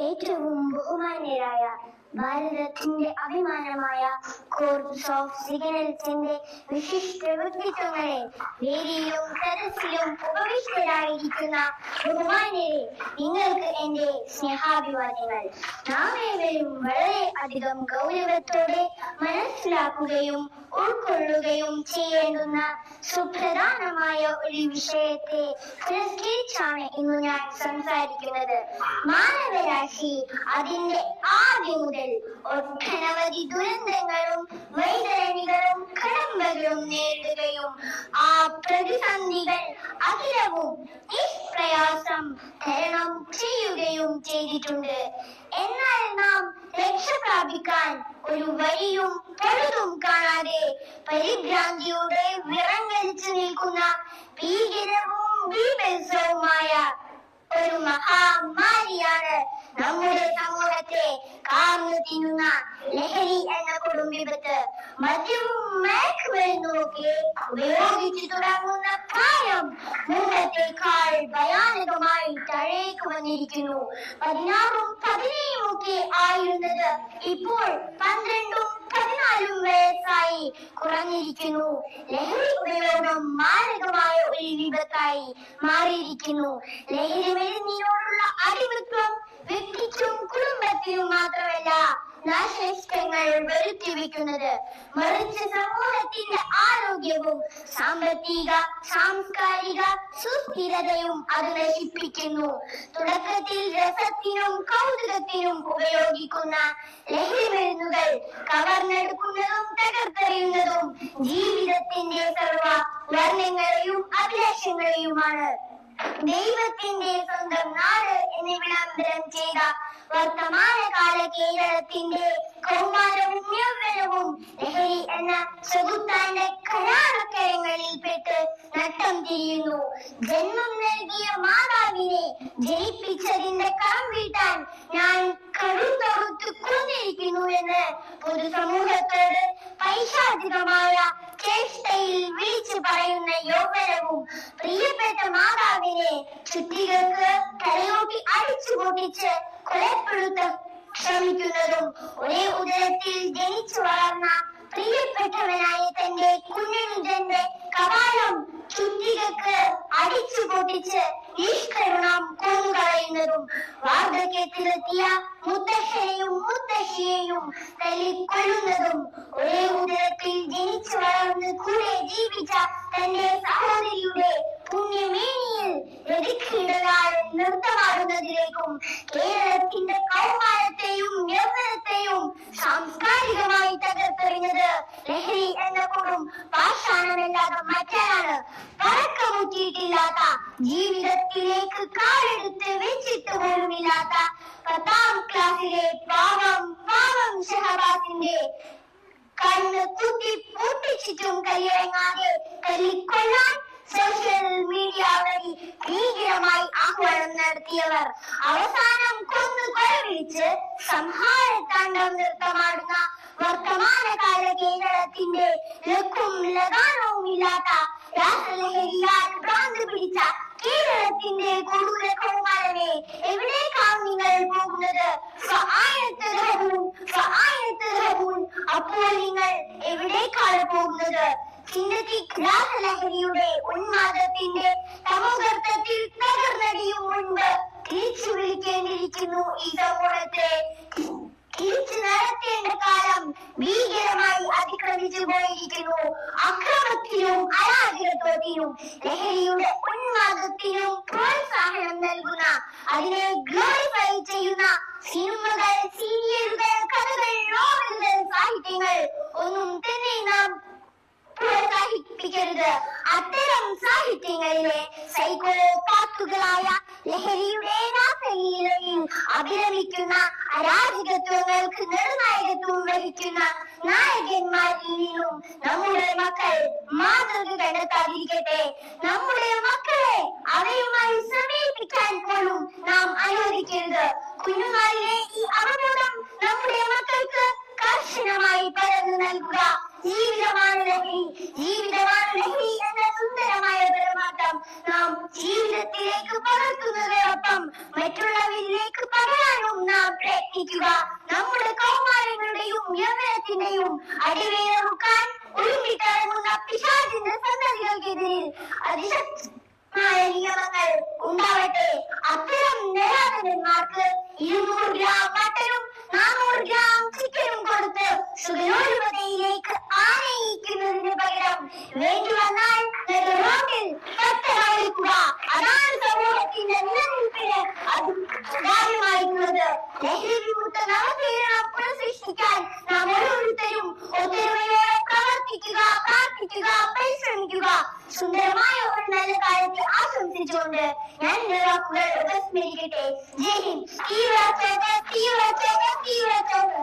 ഏറ്റവും ബഹുമാന്യരായ ഭാരതത്തിന്റെ അഭിമാനമായ കോർപ്സ് ഓഫ് സിഗ്നൽസിന്റെ വിശിഷ്ട വ്യക്തിത്വങ്ങളെ വേദിയിലും സദസ്സിലും ഉപവിഷ്ടരായിരിക്കുന്ന ബഹുമാനരെ നിങ്ങൾക്ക് എന്റെ സ്നേഹാഭിവാദ്യങ്ങൾ നാം ഏവരും വളരെ അധികം ഗൗരവത്തോടെ മനസ്സിലാക്കുകയും ഉൾക്കൊള്ളുകയും ചെയ്യേണ്ടുന്ന സുപ്രധാനമായ ഒരു വിഷയത്തെ പുരസ്കരിച്ചാണ് ഇന്ന് ഞാൻ സംസാരിക്കുന്നത്. മാനവരാശി അതിന്റെ ആദ്യം മുതൽ ഒട്ടനവധി ദുരന്തങ്ങളും വൈതരണികളും കടമ്പകളും നേരിടുകയും ആ പ്രതിസന്ധികൾ അഖിലവും നിഷ്പ്രയാസം തരണം ചെയ്യുകയും ചെയ്തിട്ടുണ്ട്. എന്നാൽ നാം രക്ഷ പ്രാപിക്കാൻ ഒരു വഴിയും പഴുതും കാണാതെ പരിഭ്രാന്തിയോടെ വിറങ്ങലിച്ചു നിൽക്കുന്ന ഭീകരവും ബീഭത്സവുമായ ഒരു മഹാമാരിയാണ് നമ്മുടെ സമൂഹത്തെ കാർന്നു തിന്നുന്ന ലഹരി എന്ന കൊടുംവിപത്ത് മദ്യവും മയക്കുമരുന്നുമൊക്കെ ഉപയോഗിച്ചു തുടങ്ങുന്ന പ്രായം മുമ്പത്തേക്കാൾ ഭയാനകമായി താഴേക്ക് വന്നിരിക്കുന്നു പതിനാറും പതിനേഴും ഒക്കെ ആയിരുന്നത് ഇപ്പോൾ പന്ത്രണ്ടും പതിനാലും വയസ്സായി. കുറഞ്ഞിരിക്കുന്നു. ലഹരി ഉപയോഗം മാരകമായ ഒരു വിപത്തായി മാറിയിരിക്കുന്നു. ലഹരി മരുന്നിനോടുള്ള അടിമത്വം വ്യക്തിക്കും കുടുംബത്തിനും മാത്രമല്ല നാശനഷ്ടങ്ങൾ വരുത്തി വെക്കുന്നത് മറിച്ച് സമൂഹത്തിന്റെ ആരോഗ്യവും സാമ്പത്തിക സാംസ്കാരിക സുസ്ഥിരതയും അത് നശിപ്പിക്കുന്നു. തുടക്കത്തിൽ രസത്തിനും കൗതുകത്തിനും ഉപയോഗിക്കുന്ന ലഹരിമരുന്നുകൾ കവർന്നെടുക്കുന്നതും തകർത്തെറിയുന്നതും ജീവിതത്തിന്റെ സർവ വർണങ്ങളെയും അഭിലാഷങ്ങളെയുമാണ്. ദൈവത്തിന്റെ സ്വന്തം നാട് എന്ന് വിളംബരം ചെയ്ത വർത്തമാനകാല കേരളത്തിന്റെ കൗമാരവും യൗവനവും ലഹരി എന്ന ചെകുത്താന്റെ കരാളക്കരങ്ങളിൽപ്പെട്ട് നട്ടം തിരിയുന്നു. ജന്മം നൽകിയ മാതാവിനെ ജയിപ്പിച്ചതിന്റെ കളം വീട്ടാൻ ഞാൻ കടുത്തൊടുത്ത് കൊന്നിരിക്കുന്നു എന്ന് പൊതുസമൂഹത്തോട് പൈശാചികമായ ചേഷ്ടയിൽ വിളിച്ചു പറയുന്ന യൗവനവും പ്രിയപ്പെട്ട മാതാവിനെ ചുറ്റികൾക്ക് തലയോട്ടി അടിച്ചു പൊട്ടിച്ച് കൊലപ്പെടുത്ത ശ്രമിക്കുന്നതും ഒരേ ഉദരത്തിൽ ജനിച്ചു വളർന്ന പ്രിയപ്പെട്ടവനായ തന്റെ കുഞ്ഞനുജന്റെ കപാലം ചുറ്റികക്ക് അടിച്ചു പൊട്ടിച്ച് നിഷ്കരുണം കൊന്നുകളയുന്നതും വാർദ്ധക്യത്തിലെത്തിയ മുത്തശ്ശനെയും മുത്തശ്ശിയെയും തല്ലിക്കൊള്ളുന്നതും ഒരേ ഉദരത്തിൽ ജനിച്ചു വളർന്ന് കൂടെ ജീവിച്ച തന്റെ സഹോദരിയുടെ പുണ്യമേനിയിൽ രതിക്കിടലാൽ നൃത്തമാടുന്നതിലേക്കും കേരളത്തിന്റെ കൗമാരത്തെയും നിർമ്മലത്തെയും സാംസ്കാരികമായി തകർത്തെറിഞ്ഞത് ലഹരി എന്ന കൊടും പാഷാണമല്ലാതെ മറ്റാണ്. പറക്കമുറ്റിയിട്ടില്ലാത്ത ജീവിതത്തിലേക്ക് കാലെടുത്ത് വെച്ചിട്ട് പോലുമില്ലാത്ത പത്താം ക്ലാസ്സിലെ പാവം പാവം ഷഹബാസിന്റെ കണ്ണ് കുത്തി പൂട്ടിച്ചിട്ടും കൈയടങ്ങാതെ കല്ലിക്കൊള്ളാൻ സോഷ്യൽ മീഡിയ വഴി ഭീകരമായി ആഹ്വാനം നടത്തിയവർ. അവസാനം കൊന്നു കൊലവിളിച്ച് സംഹാരത്താണ്ഡവം നൃത്തമാടുന്ന വർത്തമാനകാല കേരളത്തിന്റെ ലക്കും ലഗാനവും ഇല്ലാത്ത രാസലഹരിയാൽ പിടിച്ച കേരളത്തിന്റെ കൊടൂര കൗമാരനെ എവിടേക്കാണ് നിങ്ങൾ പോകുന്നത്. അപ്പോൾ നിങ്ങൾ എവിടേക്കാണ് പോകുന്നത്? സിന്തറ്റിക് രാസലഹരിയുടെ ഉന്മാദത്തിന്റെ തമോഗർത്തത്തിൽ തകർന്നടിയും മുൻപ് തിരിച്ചു വിളിക്കേണ്ടിയിരിക്കുന്നു ഈ സമൂഹത്തെ. തിരിച്ചു ഭീകരമായി അതിക്രമിച്ചു പോയിരിക്കുന്നു അക്രമത്തിനും അരാജകത്വത്തിനും ലഹരിയുടെ ഉന്മാദത്തിനും പ്രോത്സാഹനം നൽകുന്ന അതിനെ ഗ്ലോറിഫൈ ചെയ്യുന്ന സിനിമകൾ സീരിയലുകൾ കഥകൾ നോവലുകൾ സാഹിത്യങ്ങൾ ഒന്നും തന്നെ നാം പ്രോത്സാഹിപ്പിക്കരുത് അത്തരം സാഹിത്യങ്ങളിലെ സൈക്കോപാത്തുകളായ ലഹരിയുടെ രാസലീലയും അഭിരമിക്കുന്ന അരാജകത്വങ്ങൾക്ക് നിർണായകത്വം വഹിക്കുന്ന നായകന്മാരിൽ നിന്നും നമ്മുടെ മക്കൾ മാതൃക കണ്ടെത്താതിരിക്കട്ടെ. നമ്മുടെ മക്കളെ അവയുമായി സമീപിക്കാൻ പോലും നാം അനുവദിക്കരുത്. കുഞ്ഞുങ്ങളിലെ ഈ അവബോധം നമ്മുടെ മക്കൾക്ക് കർശനമായി പകർന്നു നൽകുക. ജീവിതമാണ് ലഹരി ജീവിതമാണ് ലഹരി എന്ന സുന്ദരമായ പെരുമാറ്റം നാം ജീവിതത്തിലേക്ക് പകർത്തുന്നതോടൊപ്പം മറ്റുള്ളവരിലേക്ക് പകരാനും നാം പ്രയത്നിക്കുക. നമ്മുടെ കൗമാരങ്ങളുടെയും യൗവനത്തിന്റെയും അടിവേറുക്കാൻ ഒരുമിട്ടിറങ്ങുന്ന പിശാചിന്റെ സന്തതികൾക്കെതിരിൽ അതിശക്തമായ നിയമങ്ങൾ ഉണ്ടാവട്ടെ. അത്തരം നിരാധനന്മാർക്ക് ഇരുന്നൂറ് ഗ്രാം മട്ടനും നാനൂറ് ഗ്രാം ചിക്കനും കൊടുത്ത് സുഖലോലുപതയിലേക്ക് ആനയിക്കുന്നതിന് പകരം വേണ്ടി വന്നാൽ റോഡിൽ കത്തകളിക്കുക അതാണ് സമൂഹത്തിന്റെ നിലനിൽപ്പിന് അത് സുതാര്യമായിട്ടുള്ളത് ലഹരി വിമുക്ത നവകേരളം പുനഃസൃഷ്ടിക്കാൻ നാം ഓരോരുത്തരും ഒത്തൊരുമയോടെ പ്രവർത്തിക്കുക പ്രാർത്ഥിക്കുക సుందరమాయ వర్ణాలకాలకి ఆశంసించుండు నన్ను రొక్కులు ఉపస్మరికటే జై హింద్ తీవ్ర చట తీవ్ర చట తీవ్ర చట